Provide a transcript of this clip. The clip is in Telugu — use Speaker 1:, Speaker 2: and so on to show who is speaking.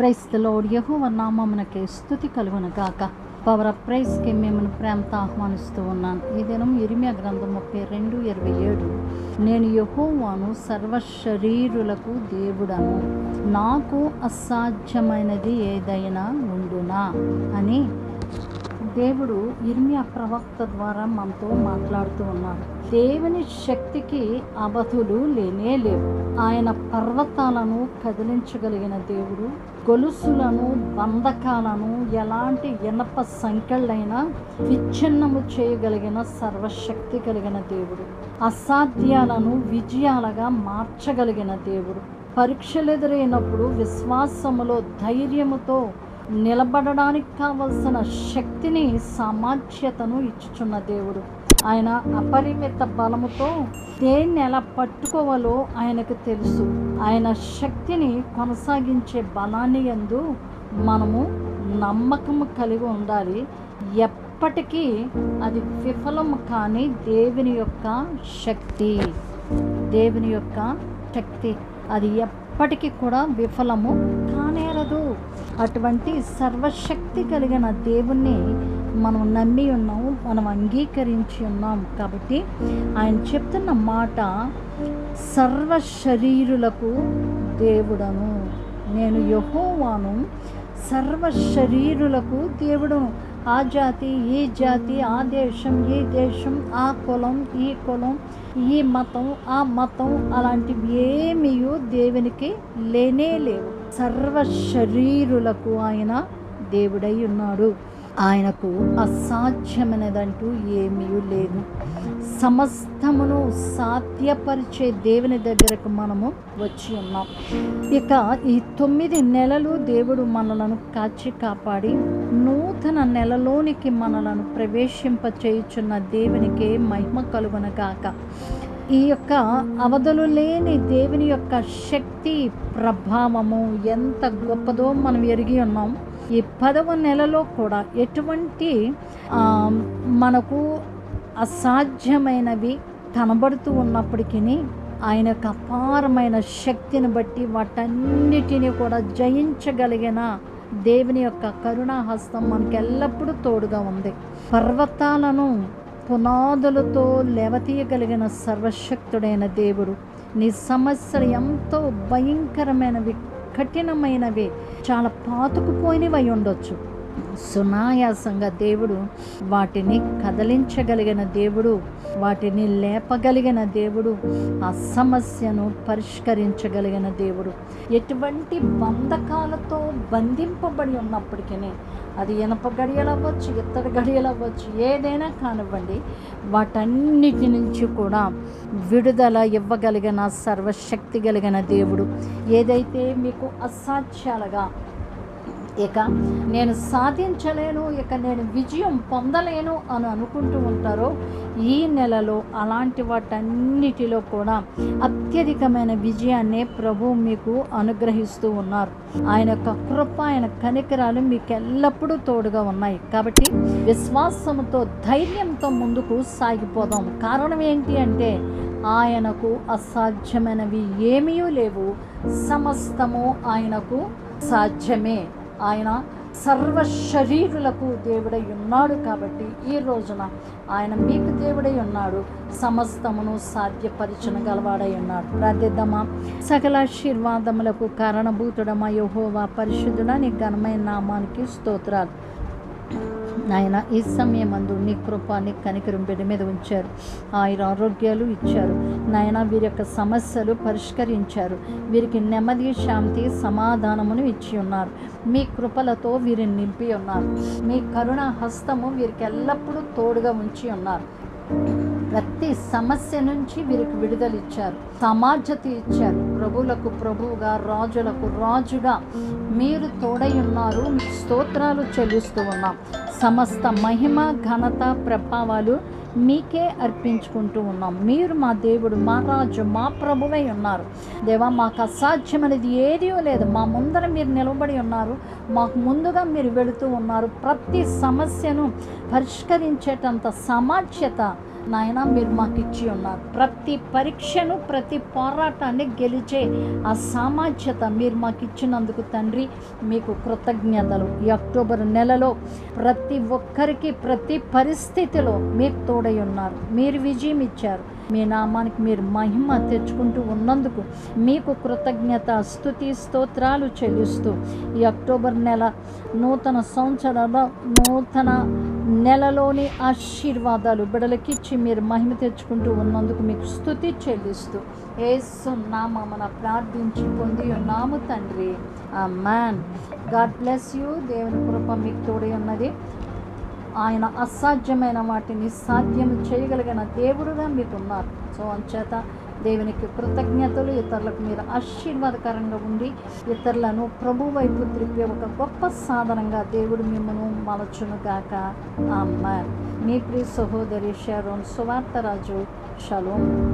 Speaker 1: క్రైస్తలోడ్ యహోవ నామమునకే స్థుతి కలుగునగాక. పవర్ ఆఫ్ ప్రైస్కి మిమ్మల్ని ప్రేమతో ఆహ్వానిస్తూ ఉన్నాను. ఈ దినం ఇరిమియా గ్రంథం ముప్పై రెండు ఇరవై ఏడు. నేను యహోవాను సర్వ శరీరులకు దేవుడను. నాకు అసాధ్యమైనది ఏదైనా ఉండునా? అని దేవుడు ఇర్మియా ప్రవక్త ద్వారా మనతో మాట్లాడుతూ ఉన్నాడు. దేవుని శక్తికి అవధులు లేనే లేవు. ఆయన పర్వతాలను కదిలించగలిగిన దేవుడు గొలుసులను బంధకాలను ఎలాంటి ఇనప సంఖ్యలైనా విచ్ఛిన్నము చేయగలిగిన సర్వశక్తి కలిగిన దేవుడు అసాధ్యాలను విజయాలుగా మార్చగలిగిన దేవుడు. పరీక్షలు ఎదురైనప్పుడు విశ్వాసములో ధైర్యముతో నిలబడడానికి కావలసిన శక్తిని సామర్థ్యతను ఇచ్చుచున్న దేవుడు. ఆయన అపరిమిత బలముతో దేన్ని ఎలా పట్టుకోవాలో ఆయనకు తెలుసు. ఆయన శక్తిని కొనసాగించే బలాన్ని ఎందు మనము నమ్మకము కలిగి ఉండాలి. ఎప్పటికీ అది విఫలం కానీ దేవుని యొక్క శక్తి. దేవుని యొక్క శక్తి. అది ఎప్పటికీ కూడా విఫలము కానేరదు. అటువంటి సర్వశక్తి కలిగిన దేవుణ్ణి మనం నమ్మి ఉన్నాము మనం అంగీకరించి ఉన్నాం కాబట్టి ఆయన చెప్తున్న మాట సర్వ శరీరులకు దేవుడను. నేను యహోవాను సర్వ శరీరులకు దేవుడును. ఆ జాతి ఈ జాతి ఆ దేశం ఈ దేశం ఆ కులం ఈ కులం ఈ మతం ఆ మతం అలాంటివి ఏమీ దేవునికి లేనే లేవు. సర్వ శరీరులకు ఆయన దేవుడై ఉన్నాడు. ఆయనకు అసాధ్యమైనదంటూ ఏమీ లేదు. సమస్తమును సాధ్యపరిచే దేవుని దగ్గరకు మనము వచ్చి ఉన్నాం. ఇక ఈ తొమ్మిది నెలలు దేవుడు మనలను కాచి కాపాడి నూతన నెలలోనికి మనలను ప్రవేశింప చేయుచున్న మహిమ కలుగునగాక. ఈ యొక్క అవధులు లేని దేవుని యొక్క శక్తి ప్రభావము ఎంత గొప్పదో మనం ఎరిగి ఉన్నాం. ఈ పదవ నెలలో కూడా ఎటువంటి మనకు అసాధ్యమైనవి కనబడుతూ ఉన్నప్పటికీ ఆయన యొక్క అపారమైన శక్తిని బట్టి వాటన్నిటిని కూడా జయించగలిగిన దేవుని యొక్క కరుణాహస్తం మనకి ఎల్లప్పుడూ తోడుగా ఉంది. పర్వతాలను పునాదులతో లేవతీయగలిగిన సర్వశక్తుడైన దేవుడు. నీ సమస్యలు ఎంతో భయంకరమైనవి కఠినమైనవి చాలా పాతుకుపోయినవి అయి ఉండొచ్చు. సునాయాసంగా దేవుడు వాటిని కదిలించగలిగిన దేవుడు వాటిని లేపగలిగిన దేవుడు ఆ సమస్యను పరిష్కరించగలిగిన దేవుడు. ఎటువంటి బంధకాలతో బంధింపబడి ఉన్నప్పటికీ అది ఇనప గడియలు అవ్వచ్చు ఇత్తడి గడియలు అవ్వచ్చు ఏదైనా కానివ్వండి వాటన్నిటి నుంచి కూడా విడుదల ఇవ్వగలిగిన సర్వశక్తి కలిగిన దేవుడు. ఏదైతే మీకు అసాధ్యాలుగా ఇక నేను సాధించలేను ఇక నేను విజయం పొందలేను అని అనుకుంటూ ఉంటారో ఈ నెలలో అలాంటి వాటన్నిటిలో కూడా అత్యధికమైన విజయాన్ని ప్రభు మీకు అనుగ్రహిస్తూ ఉన్నారు. ఆయన యొక్క కృప ఆయన కనికరాలు మీకు ఎల్లప్పుడూ తోడుగా ఉన్నాయి. కాబట్టి విశ్వాసంతో ధైర్యంతో ముందుకు సాగిపోదాం. కారణం ఏంటి అంటే ఆయనకు అసాధ్యమైనవి ఏమీ లేవు. సమస్తము ఆయనకు సాధ్యమే. ఆయన సర్వ శరీరులకు దేవుడై ఉన్నాడు కాబట్టి ఈ రోజున ఆయన మీకు దేవుడై ఉన్నాడు సమస్తమును సాధ్యపరిచిన గలవాడై ఉన్నాడు. ప్రార్థిద్దామా? సకల ఆశీర్వాదములకు కారణభూతుడమా యహోవా పరిశుద్ధుడా నీ ఘనమైన నామానికి స్తోత్రాలు. నాయన ఈ సమయమందు నీ కృప నీ కనికరం బిడ్డ మీద ఉంచారు. ఆయన ఆరోగ్యాలు ఇచ్చారు. నాయన వీరి యొక్క సమస్యలు పరిష్కరించారు. వీరికి నెమ్మది శాంతి సమాధానమును ఇచ్చి ఉన్నారు. మీ కృపలతో వీరిని నింపి ఉన్నారు. మీ కరుణ హస్తము వీరికి ఎల్లప్పుడూ తోడుగా ఉంచి ఉన్నారు. ప్రతి సమస్య నుంచి వీరికి విడుదల ఇచ్చారు. సమాజత ఇచ్చారు. ప్రభులకు ప్రభువుగా రాజులకు రాజుగా మీరు తోడై ఉన్నారు. స్తోత్రాలు చెల్లిస్తూ ఉన్నాం. సమస్త మహిమ ఘనత ప్రభావాలు మీకే అర్పించుకుంటూ ఉన్నాం. మీరు మా దేవుడు మా రాజు మా ప్రభువై ఉన్నారు. దేవా మాకు అసాధ్యమనేది ఏదీ లేదు. మా ముందర మీరు నిలబడి ఉన్నారు. మాకు ముందుగా మీరు వెళుతూ ఉన్నారు. ప్రతి సమస్యను పరిష్కరించేటంత సమాఖ్యత నాయన మీరు మాకు ఇచ్చి ఉన్నారు. ప్రతి పరీక్షను ప్రతి పోరాటాన్ని గెలిచే ఆ సామాజ్యత మీరు మాకు ఇచ్చినందుకు తండ్రి మీకు కృతజ్ఞతలు. ఈ అక్టోబర్ నెలలో ప్రతి ఒక్కరికి ప్రతి పరిస్థితిలో మీరు తోడై ఉన్నారు. మీరు విజయం ఇచ్చారు. మీ నామానికి మీరు మహిమ తెచ్చుకుంటూ ఉన్నందుకు మీకు కృతజ్ఞత స్థుతి స్తోత్రాలు చెల్లిస్తూ ఈ అక్టోబర్ నెల నూతన సంవత్సరాల నూతన నెలలోని ఆశీర్వాదాలు బిడలకిచ్చి మీరు మహిమ తెచ్చుకుంటూ ఉన్నందుకు మీకు స్థుతి చెల్లిస్తూ ఏసున్నామన ప్రార్థించి పొంది ఉన్నాము తండ్రి. ఆ మ్యాన్ గాడ్ బ్లెస్ యూ. దేవుని కృప మీకు తోడై ఉన్నది. ఆయన అసాధ్యమైన వాటిని సాధ్యం చేయగలిగిన దేవుడుగా మీకు ఉన్నారు సో అంచేత దేవునికి కృతజ్ఞతలు ఇతరులకు మీరు ఆశీర్వాదకరంగా ఉండి ఇతరులను ప్రభు వైపు త్రిప్పే ఒక గొప్ప సాధనంగా దేవుడు మిమ్మను మలచును గాక. అమ్మ మీ ప్రియ సహోదరి షరోన్ సువార్తరాజు షలోం.